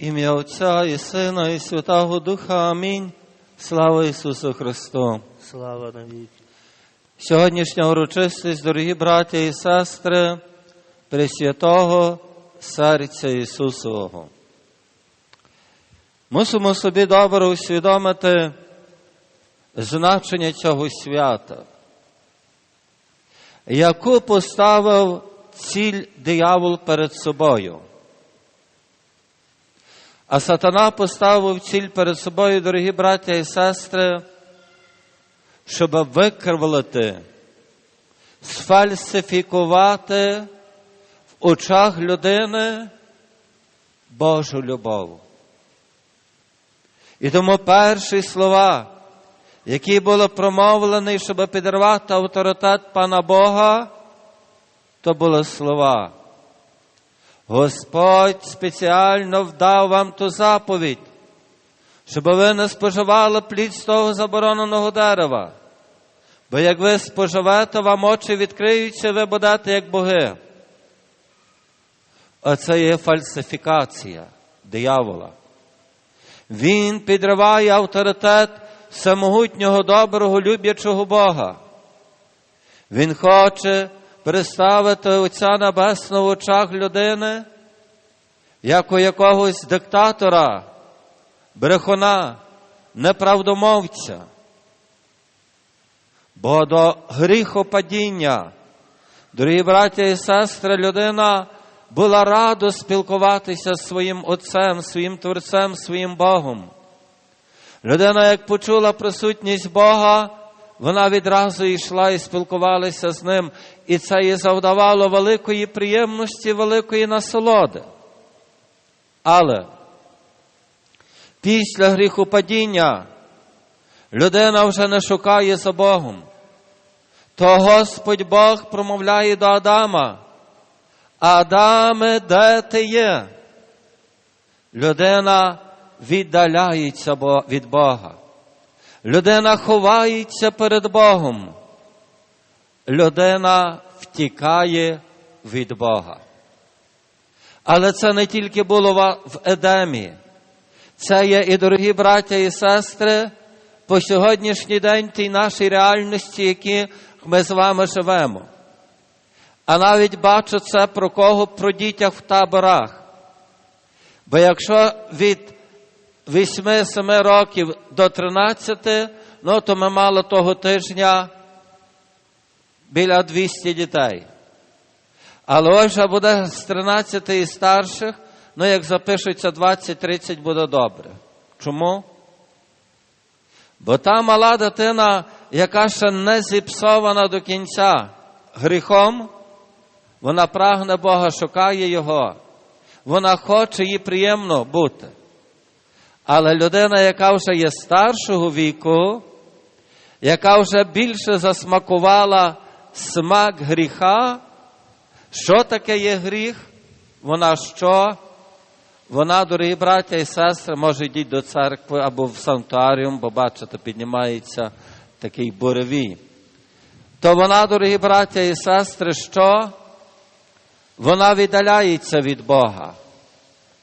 Ім'я Отця і Сина, і Святого Духа. Амінь. Слава Ісусу Христу. Слава навіки. Сьогоднішня урочистість, дорогі браття і сестри, Пресвятого Серця Ісусового. Мусимо собі добре усвідомити значення цього свята, яку поставив ціль диявол перед собою. А сатана поставив ціль перед собою, дорогі браття і сестри, щоб викривлити, сфальсифікувати в очах людини Божу любов. І тому перші слова, які були промовлені, щоб підірвати авторитет Пана Бога, то були слова. Господь спеціально вдав вам ту заповідь, щоб ви не споживали плід з того забороненого дерева. Бо як ви споживете, вам очі відкриються, ви будете як боги. Оце є фальсифікація диявола. Він підриває авторитет самогутнього доброго, люблячого Бога. Він хоче представити Отця Небесного в очах людини, як у якогось диктатора, брехуна, неправдомовця. Бо до гріхопадіння, дорогі браття і сестри, людина була рада спілкуватися з своїм Отцем, своїм Творцем, своїм Богом. Людина, як почула присутність Бога, вона відразу йшла і спілкувалася з ним, і це їй завдавало великої приємності, великої насолоди. Але після гріхопадіння людина вже не шукає за Богом. То Господь Бог промовляє до Адама. Адаме, де ти є? Людина віддаляється від Бога. Людина ховається перед Богом. Людина втікає від Бога. Але це не тільки було в Едемі. Це є і дорогі браття і сестри по сьогоднішній день тій нашій реальності, які ми з вами живемо. А навіть бачу це про кого про дітях в таборах. Бо якщо від 8-7 років до 13, ну то ми мали того тижня біля 200 дітей. Але ось буде з 13 і старших, ну як запишуться 20-30, буде добре. Чому? Бо та мала дитина, яка ще не зіпсована до кінця гріхом, вона прагне Бога, шукає Його. Вона хоче їй приємно бути. Але людина, яка вже є старшого віку, яка вже більше засмакувала смак гріха, що таке є гріх? Вона що? Вона, дорогі браття і сестри, може йти до церкви або в санктуаріум, бо бачите, піднімається такий буревій. То вона, дорогі браття і сестри, що? Вона віддаляється від Бога.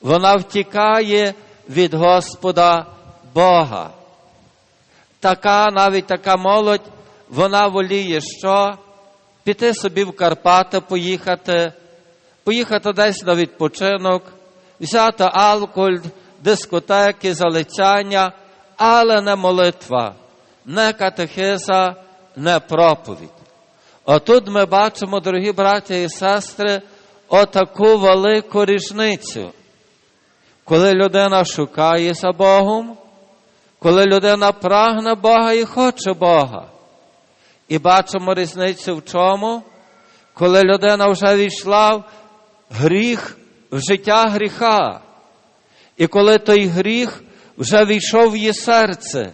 Вона втікає від Господа Бога. Така, навіть така молодь, вона воліє що? Піти собі в Карпати, поїхати, поїхати десь на відпочинок, взяти алкоголь, дискотеки, залицяння, але не молитва, не катехиза, не проповідь. Отут ми бачимо, дорогі браття і сестри, отаку велику різницю. Коли людина шукає за Богом, коли людина прагне Бога і хоче Бога. І бачимо різницю в чому, коли людина вже війшла в гріх, в життя гріха. І коли той гріх вже війшов в її серце,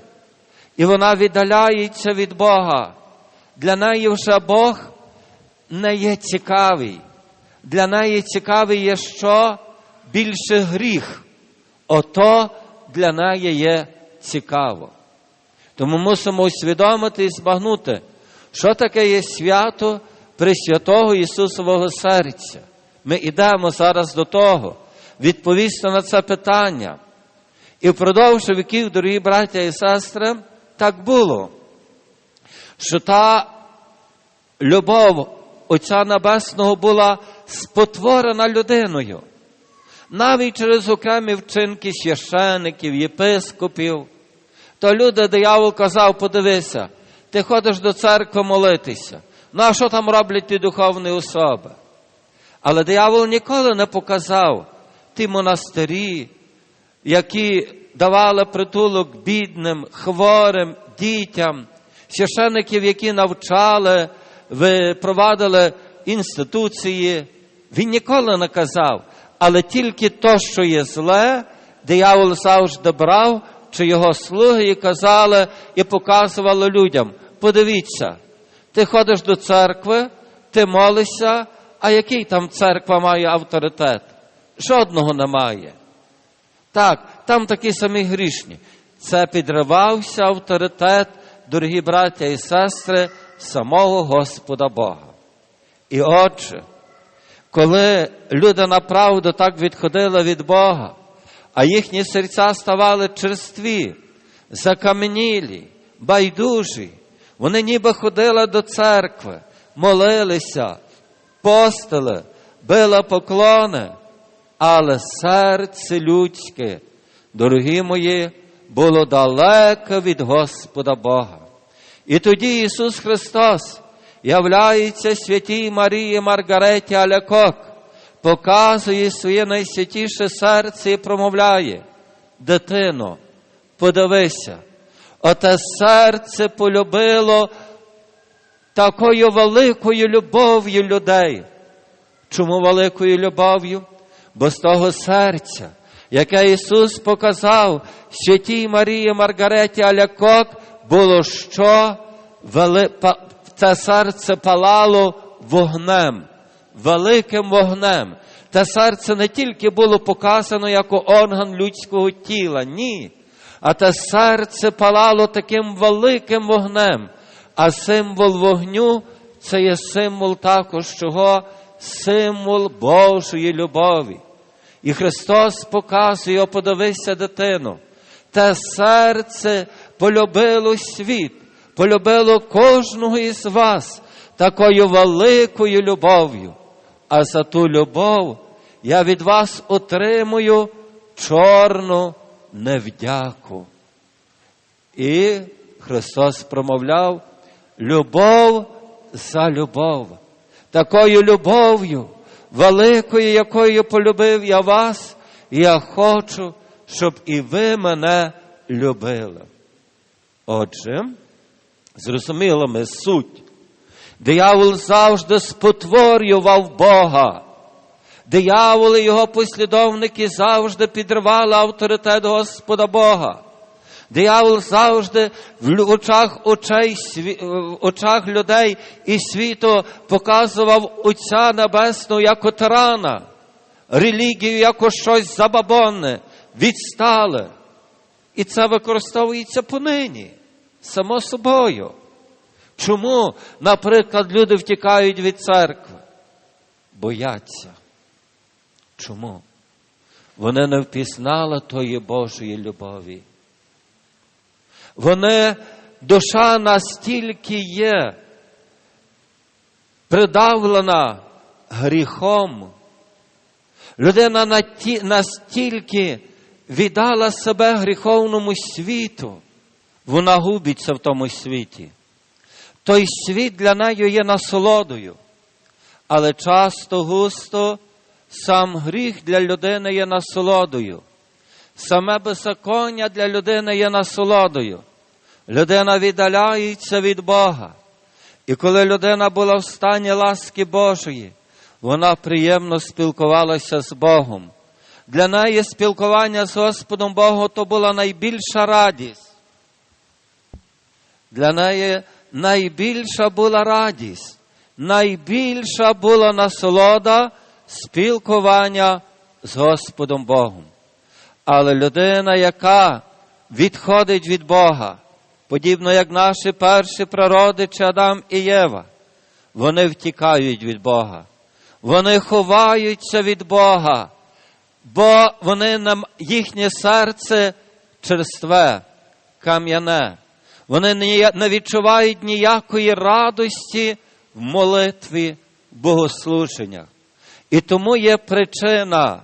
і вона віддаляється від Бога, для неї вже Бог не є цікавий. Для неї цікавий є що? Більше гріх. Ото для неї є цікаво. Тому мусимо усвідомити і збагнути, що таке є свято Пресвятого Ісусового серця. Ми йдемо зараз до того. відповісти на це питання. І впродовж віків, дорогі браття і сестри, так було, що та любов Отця Небесного була спотворена людиною. Навіть через окремі вчинки священиків, єпископів, то люди диявол казав, подивися, ти ходиш до церкви молитися. Ну а що там роблять ті духовні особи? Але диявол ніколи не показав ті монастирі, які давали притулок бідним, хворим, дітям, священиків, які навчали, провадили інституції. Він ніколи не казав, але тільки то, що є зле, диявол завжди брав, чи його слуги і казали, і показували людям. Подивіться, ти ходиш до церкви, ти молишся, а який там церква має авторитет? Жодного немає. Так, там такі самі грішні. Це підривався авторитет, дорогі браття і сестри, самого Господа Бога. І отже, коли люди направду так відходили від Бога, а їхні серця ставали черстві, закам'янілі, байдужі, вони ніби ходили до церкви, молилися, постили, били поклони, але серце людське, дорогі мої, було далеко від Господа Бога. І тоді Ісус Христос являється святій Марії Маргареті Алякок, показує своє найсвятіше серце і промовляє, дитино, подивися, оте серце полюбило такою великою любов'ю людей. Чому великою любов'ю? Бо з того серця, яке Ісус показав святій Марії Маргареті Алякок, було що Вели... це серце палало вогнем, великим вогнем. Те серце не тільки було показано як орган людського тіла, ні. А те серце палало таким великим вогнем. А символ вогню це є символ також чого? Символ Божої любові. І Христос показує, подивися дитину, те серце полюбило світ, полюбило кожного із вас такою великою любов'ю. А за ту любов я від вас отримую чорну невдяку. І Христос промовляв любов за любов, такою любов'ю, великою, якою полюбив я вас, я хочу, щоб і ви мене любили. Отже, зрозуміло ми суть. Диявол завжди спотворював Бога. Диявол і його послідовники завжди підривали авторитет Господа Бога. Диявол завжди в очах очей, в очах людей і світу показував Отця Небесного як тирана, релігію як щось забабонне, відстале. І це використовується понині, само собою. Чому, наприклад, люди втікають від церкви? Бояться. Чому? Вони не впізнали тої Божої любові. Вони, душа настільки є придавлена гріхом. Людина настільки віддала себе гріховному світу, вона губиться в тому світі. Той світ для неї є насолодою, але часто густо сам гріх для людини є насолодою. Саме беззаконня для людини є насолодою. Людина віддаляється від Бога. І коли людина була в стані ласки Божої, вона приємно спілкувалася з Богом. Для неї спілкування з Господом Богом то була найбільша радість. Для неї найбільша була радість, найбільша була насолода спілкування з Господом Богом. Але людина, яка відходить від Бога, подібно як наші перші прародичі Адам і Єва, вони втікають від Бога, вони ховаються від Бога, бо вони їхнє серце черстве, кам'яне. Вони не- відчувають ніякої радості в молитві, богослуженнях. І тому є причина.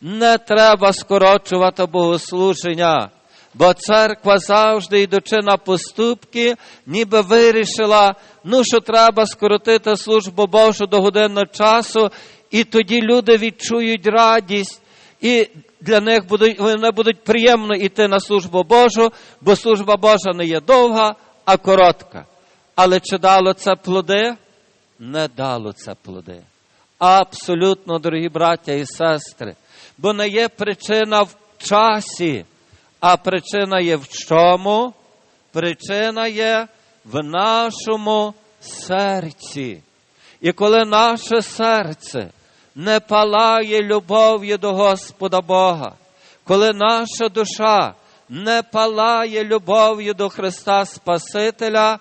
Не треба скорочувати богослуження, бо церква завжди, йдучи на поступки, ніби вирішила, ну що треба скоротити службу Божу до годинного часу, і тоді люди відчують радість, і для них будуть, вони будуть приємно йти на службу Божу, бо служба Божа не є довга, а коротка. Але чи дало це плоди? Не дало це плоди. Абсолютно, дорогі браття і сестри. Бо не є причина в часі, а причина є в чому? Причина є в нашому серці. І коли наше серце не палає любов'ю до Господа Бога, коли наша душа не палає любов'ю до Христа Спасителя,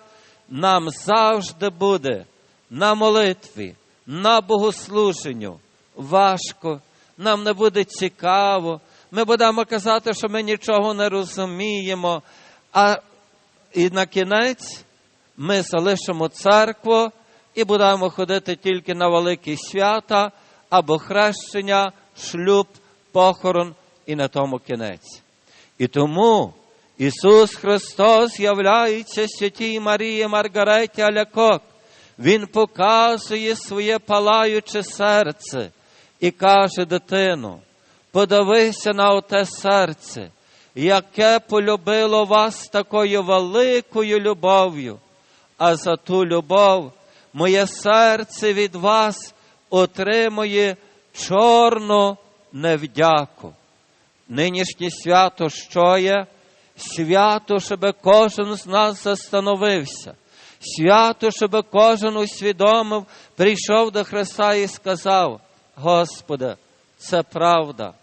нам завжди буде на молитві, на богослуженню важко, нам не буде цікаво. Ми будемо казати, що ми нічого не розуміємо. А і на кінець ми залишимо церкву і будемо ходити тільки на великі свята або хрещення, шлюб, похорон і на тому кінець. І тому Ісус Христос являється святій Марії Маргареті Алякок. Він показує своє палаюче серце і каже дитину, подивися на оте серце, яке полюбило вас такою великою любов'ю, а за ту любов моє серце від вас отримує чорну невдяку. Нинішнє свято що є? Свято, щоб кожен з нас застановився. Свято, щоб кожен усвідомив, прийшов до Христа і сказав: Господи, це правда.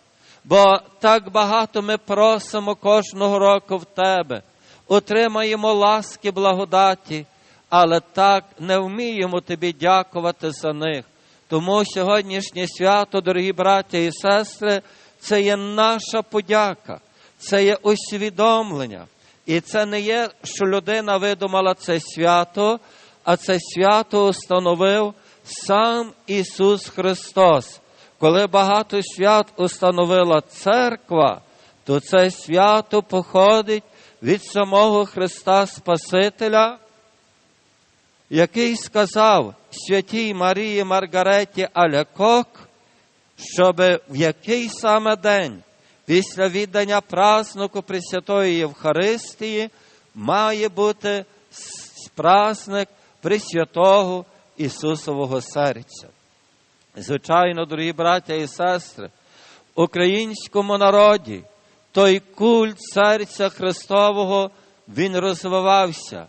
Бо так багато ми просимо кожного року в Тебе, отримаємо ласки, благодаті, але так не вміємо Тобі дякувати за них. Тому сьогоднішнє свято, дорогі браття і сестри, це є наша подяка, це є усвідомлення. І це не є, що людина видумала це свято, а це свято установив сам Ісус Христос. Коли багато свят установила церква, то це свято походить від самого Христа Спасителя, який сказав святій Марії Маргареті Алякок, щоб в який саме день після віддання празднику Пресвятої Євхаристії має бути праздник Пресвятого Ісусового серця. Звичайно, дорогі браття і сестри, в українському народі той культ серця Христового він розвивався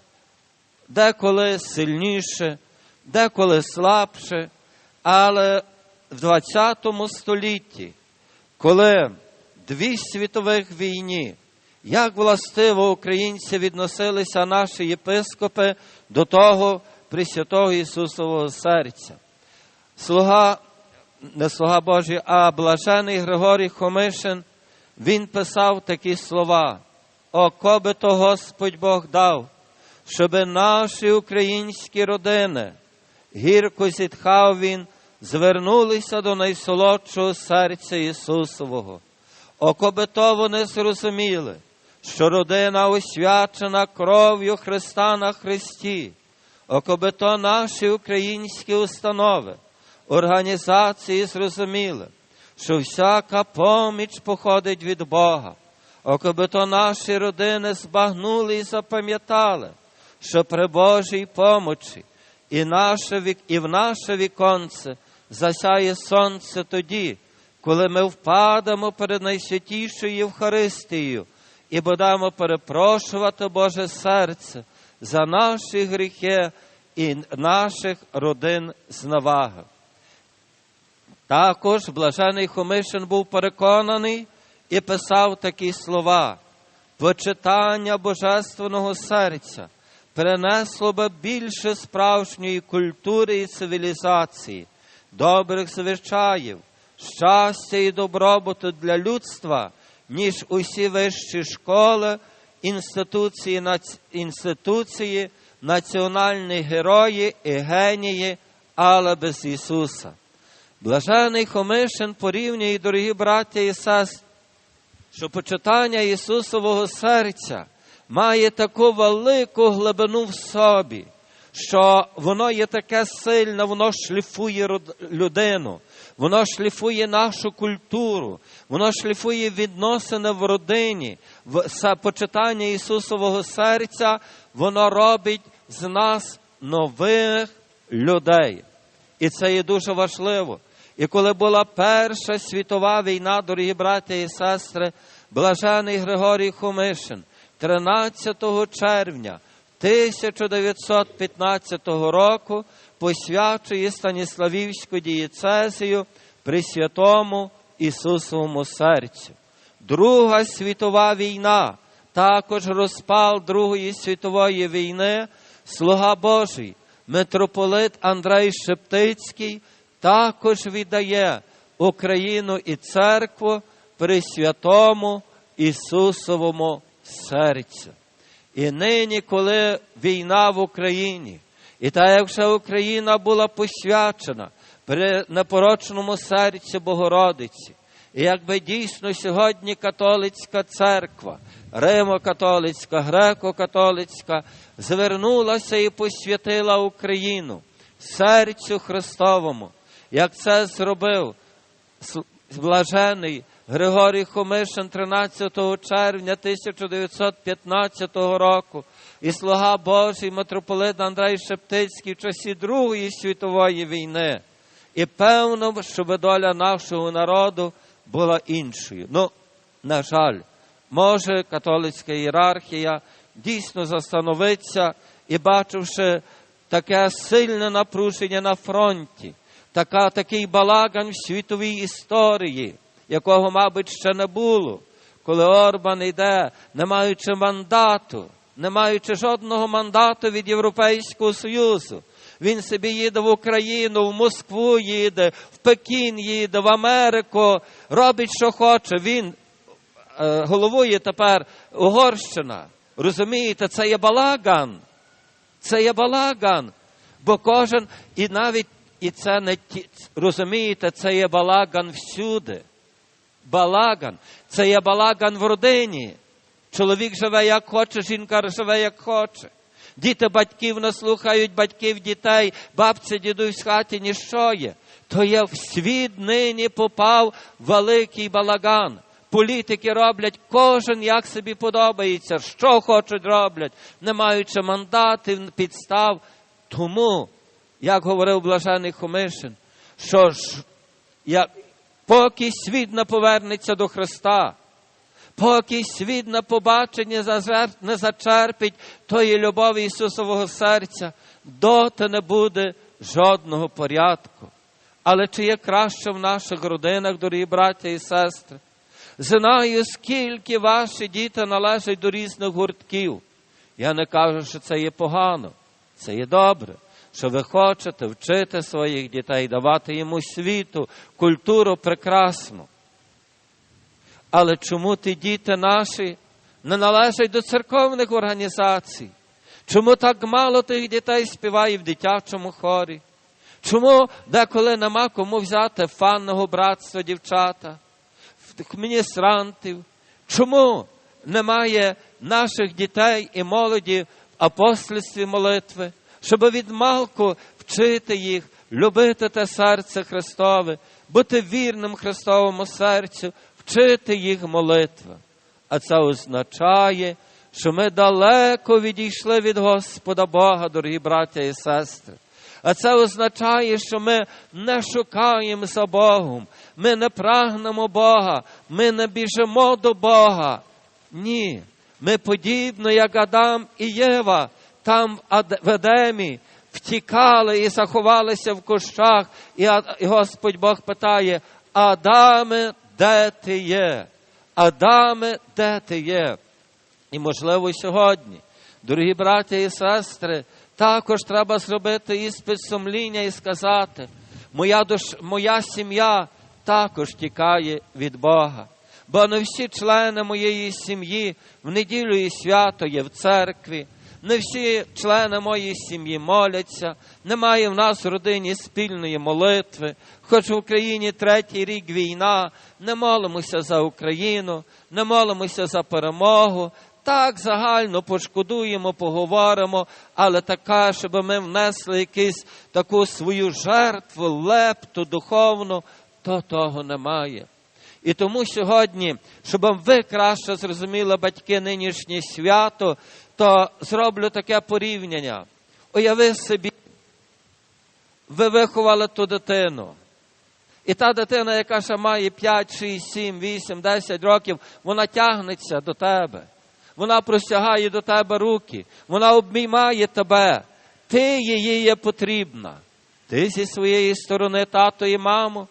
деколи сильніше, деколи слабше, але в 20 столітті, коли дві світових війні, як властиво українці відносилися наші єпископи до того Пресвятого Ісусового серця. Слуга, не слуга Божий, а блажений Григорій Хомишин, він писав такі слова: О, коби то Господь Бог дав, щоби наші українські родини, гірко зітхав він, звернулися до найсолодшого серця Ісусового. О, коби то вони зрозуміли, що родина освячена кров'ю Христа на Христі, о, коби то наші українські установи, організації зрозуміли, що всяка поміч походить від Бога, о, коби то наші родини збагнули і запам'ятали, що при Божій помочі і, наше, і в наше віконце засяє сонце тоді, коли ми впадемо перед найсвятішою Євхаристією і будемо перепрошувати Боже серце за наші гріхи і наших родин зневаги. Також блажений Хомишин був переконаний і писав такі слова. Почитання божественного серця принесло би більше справжньої культури і цивілізації, добрих звичаїв, щастя і добробуту для людства, ніж усі вищі школи, інституції, нац- інституції національні герої і генії, але без Ісуса. Блажений Хомишин порівнює, дорогі браття і сестри, що почитання Ісусового серця має таку велику глибину в собі, що воно є таке сильне, воно шліфує людину, воно шліфує нашу культуру, воно шліфує відносини в родині. В почитання Ісусового серця, воно робить з нас нових людей. І це є дуже важливо. І коли була Перша світова війна, дорогі браття і сестри, блажений Григорій Хомишин 13 червня 1915 року посвячує Станіславівську дієцезію при святому Ісусовому серцю. Друга світова війна, також розпал Другої світової війни, слуга Божий, митрополит Андрей Шептицький також віддає Україну і церкву при святому Ісусовому серцю. І нині, коли війна в Україні, і та як вже Україна була посвячена при непорочному серці Богородиці, і якби дійсно сьогодні католицька церква, Римо-католицька, греко-католицька, звернулася і посвятила Україну серцю Христовому, як це зробив блажений Григорій Хомишин 13 червня 1915 року і слуга Божий митрополит Андрей Шептицький в часі Другої світової війни. І певно, щоб доля нашого народу була іншою. Ну, на жаль, може католицька ієрархія дійсно застановиться і, бачивши таке сильне напруження на фронті, така, такий балаган в світовій історії, якого, мабуть, ще не було, коли Орбан йде, не маючи мандату, не маючи жодного мандату від Європейського Союзу. Він собі їде в Україну, в Москву їде, в Пекін їде, в Америку, робить, що хоче. Він е, головує тепер Угорщина. Розумієте, це є балаган. Це є балаган. Бо кожен, і навіть і це не ті, розумієте, це є балаган всюди. Балаган. Це є балаган в родині. Чоловік живе як хоче, жінка живе як хоче. Діти батьків не слухають батьків дітей, бабця, дідусь в хаті ніщо є. То є в світ нині попав великий балаган. Політики роблять кожен як собі подобається, що хочуть роблять, не маючи мандатів, підстав. Тому, як говорив блажений Хомишин, що ж, як, поки світ не повернеться до Христа, поки світ на побачення не зачерпить тої любові Ісусового серця, доти не буде жодного порядку. Але чи є краще в наших родинах, дорогі браття і сестри? Знаю, скільки ваші діти належать до різних гуртків. Я не кажу, що це є погано, це є добре, що ви хочете вчити своїх дітей, давати йому світу, культуру прекрасну. Але чому ті діти наші не належать до церковних організацій? Чому так мало тих дітей співає в дитячому хорі? Чому деколи нема кому взяти фанного братства дівчата, міністрантів? Чому немає наших дітей і молоді в апостольстві молитви, щоб від малку вчити їх, любити те серце Христове, бути вірним Христовому серцю, вчити їх молитви. А це означає, що ми далеко відійшли від Господа Бога, дорогі браття і сестри. А це означає, що ми не шукаємо за Богом, ми не прагнемо Бога, ми не біжимо до Бога. Ні. Ми подібно, як Адам і Єва, там в Едемі втікали і заховалися в кущах, і Господь Бог питає: Адаме, де ти є? Адаме, де ти є? І, можливо, сьогодні, дорогі браття і сестри, також треба зробити іспит сумління і сказати, моя, душ, моя сім'я також тікає від Бога. Бо не всі члени моєї сім'ї в неділю і свято є в церкві, не всі члени моєї сім'ї моляться, немає в нас в родині спільної молитви, хоч в Україні третій рік війна, не молимося за Україну, не молимося за перемогу. Так загально пошкодуємо, поговоримо, але така, щоб ми внесли якусь таку свою жертву, лепту духовну, то того немає. І тому сьогодні, щоб ви краще зрозуміли батьки нинішнє свято, то зроблю таке порівняння. Уяви собі, ви виховали ту дитину. І та дитина, яка ще має 5, 6, 7, 8, 10 років, вона тягнеться до тебе. Вона простягає до тебе руки, вона обіймає тебе. Ти її є потрібна. Ти зі своєї сторони, тато і мамо,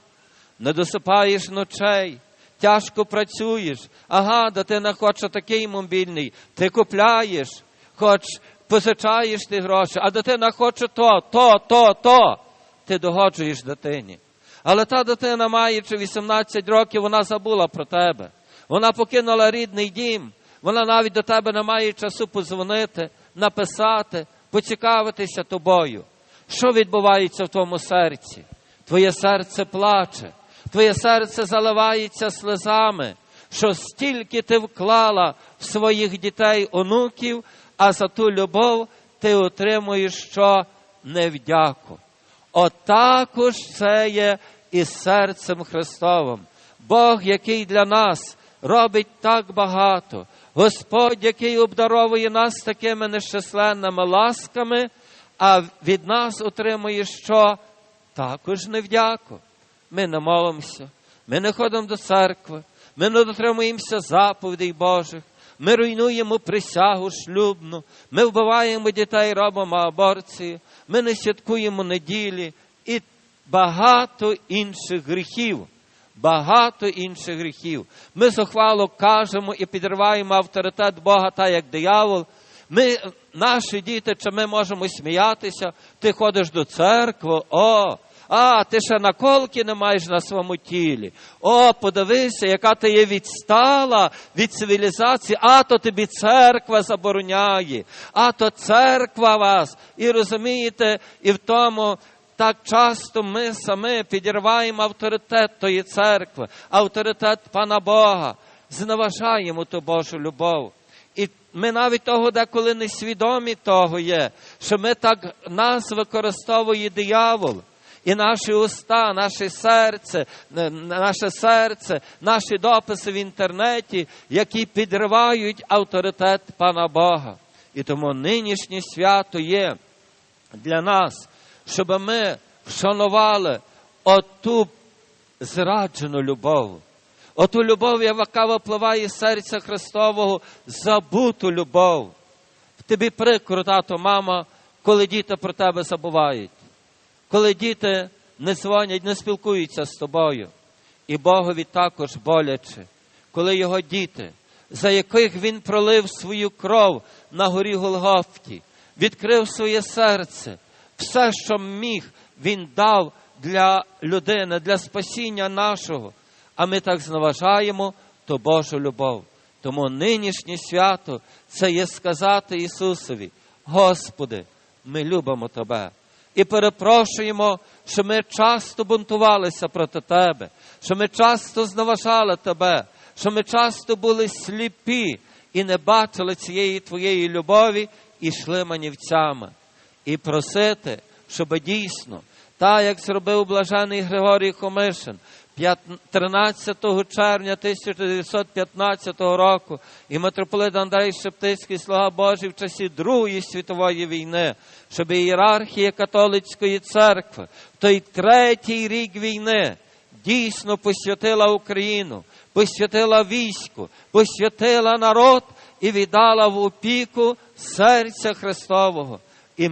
не досипаєш ночей, тяжко працюєш. Ага, дитина хоче такий мобільний, ти купляєш, хоч позичаєш ти гроші, а дитина хоче то, то, то, то. Ти догоджуєш дитині. Але та дитина, маючи 18 років, вона забула про тебе. Вона покинула рідний дім. Вона навіть до тебе не має часу позвонити, написати, поцікавитися тобою. Що відбувається в твоєму серці? Твоє серце плаче, твоє серце заливається слезами, що стільки ти вклала в своїх дітей, онуків, а за ту любов ти отримуєш що невдяку. Отакож це є із серцем Христовим. Бог, який для нас робить так багато, Господь, який обдаровує нас такими нещасленними ласками, а від нас отримує що? Також невдяку. Ми не молимося, ми не ходимо до церкви, ми не дотримуємося заповідей Божих, ми руйнуємо присягу шлюбну, ми вбиваємо дітей, робимо аборції, ми не святкуємо неділі. І багато інших гріхів. Багато інших гріхів. Ми зухвало кажемо і підриваємо авторитет Бога, так як диявол. Ми, наші діти, чи ми можемо сміятися, ти ходиш до церкви, о, а, ти ще наколки не маєш на своєму тілі. О, подивися, яка ти є відстала від цивілізації, а то тобі церква забороняє, а то церква вас. І розумієте, і в тому так часто ми самі підірваємо авторитет тої церкви, авторитет Пана Бога, зневажаємо ту Божу любов. І ми навіть того деколи не свідомі того є, що ми так нас використовує диявол. І наші уста, наше серце, наше серце, наші дописи в інтернеті, які підривають авторитет Пана Бога. І тому нинішнє свято є для нас щоб ми вшанували оту зраджену любов, оту любов, яка випливає з серця Христового, забуту любов. Тобі прикро, тато, мама, коли діти про тебе забувають, коли діти не дзвонять, не спілкуються з тобою. І Богові також боляче, коли його діти, за яких він пролив свою кров на горі Голгофті, відкрив своє серце, все, що міг, Він дав для людини, для спасіння нашого. А ми так зневажаємо то Божу любов. Тому нинішнє свято це є сказати Ісусові, Господи, ми любимо Тебе. І перепрошуємо, що ми часто бунтувалися проти Тебе, що ми часто зневажали Тебе, що ми часто були сліпі і не бачили цієї Твоєї любові і йшли манівцями. І просити, щоб дійсно, так як зробив блажений Григорій Хомишин 13 червня 1915 року і митрополит Андрей Шептицький, слава Божий, в часі Другої світової війни, щоб ієрархія католицької церкви в той третій рік війни дійсно посвятила Україну, посвятила війську, посвятила народ і віддала в опіку серця Христового. І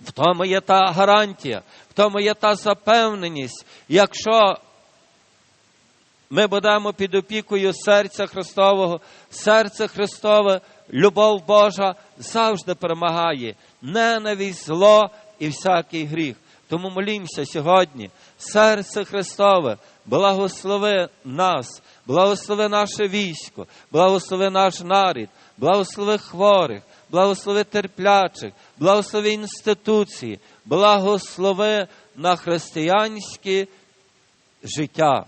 в тому є та гарантія, в тому є та запевненість, якщо ми будемо під опікою серця Христового, серце Христове, любов Божа завжди перемагає ненависть, зло і всякий гріх. Тому молімося сьогодні, серце Христове, благослови нас, благослови наше військо, благослови наш нарід, благослови хворих, благослови терплячих, благослови інституції, благослови на християнське життя.